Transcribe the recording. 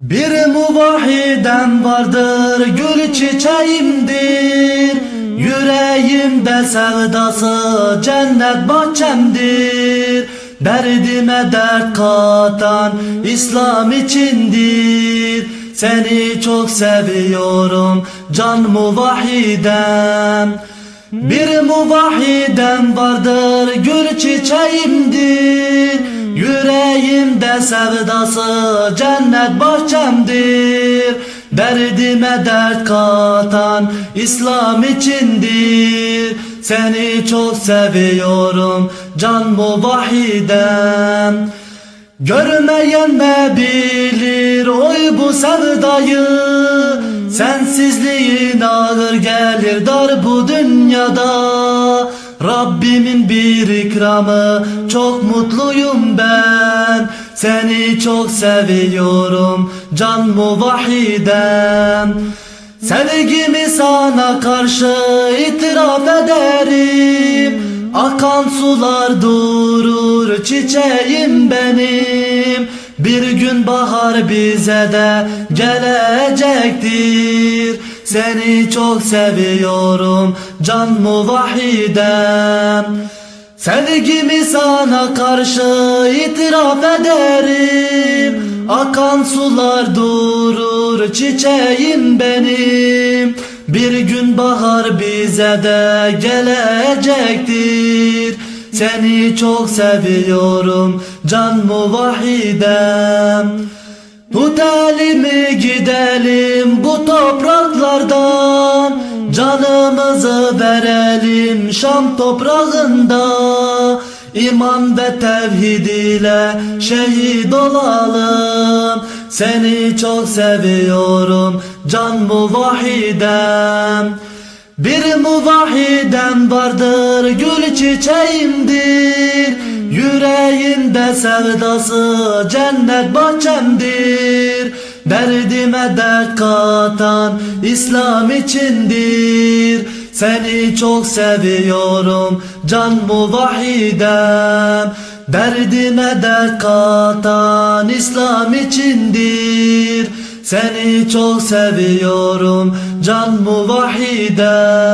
Bir muvahhiden vardır gül çiçeğimdir. Yüreğimde sevdası cennet bahçemdir. Derdime dert katan İslam içindir. Seni çok seviyorum can muvahhidem Bir muvahhiden vardır gül çiçeğimdir Yüreğimde sevdası cennet bahçemdir. Derdime dert katan İslam içindir. Seni çok seviyorum can muvahhidem. Görmeyen ne bilir oy bu sevdayı. Sensizliğin ağır gelir dar bu dünyada Rabbimin bir ikramı çok mutluyum ben. Seni çok seviyorum can muvahhidem Sevgimi sana karşı itiraf ederim. Akan sular durur çiçeğim benim. Bir gün bahar bize de gelecektir Seni çok seviyorum can muvahhidem Sevgimi sana karşı itiraf ederim. Akan sular durur çiçeğim benim. Bir gün bahar bize de gelecektir. Seni çok seviyorum can muvahhidem Tut elimi gidelim bu topraklardan Canımızı verelim Şam toprağında. İman ve tevhid ile şehit olalım. Seni çok seviyorum can muvahhidem. Bir muvahhiden vardır gül çiçeğimdir. Yüreğimde sevdası cennet bahçemdir Derdime dert katan İslam içindir. Seni çok seviyorum can muvahhidem. Derdime dert katan İslam içindir. Seni çok seviyorum can muvahhidem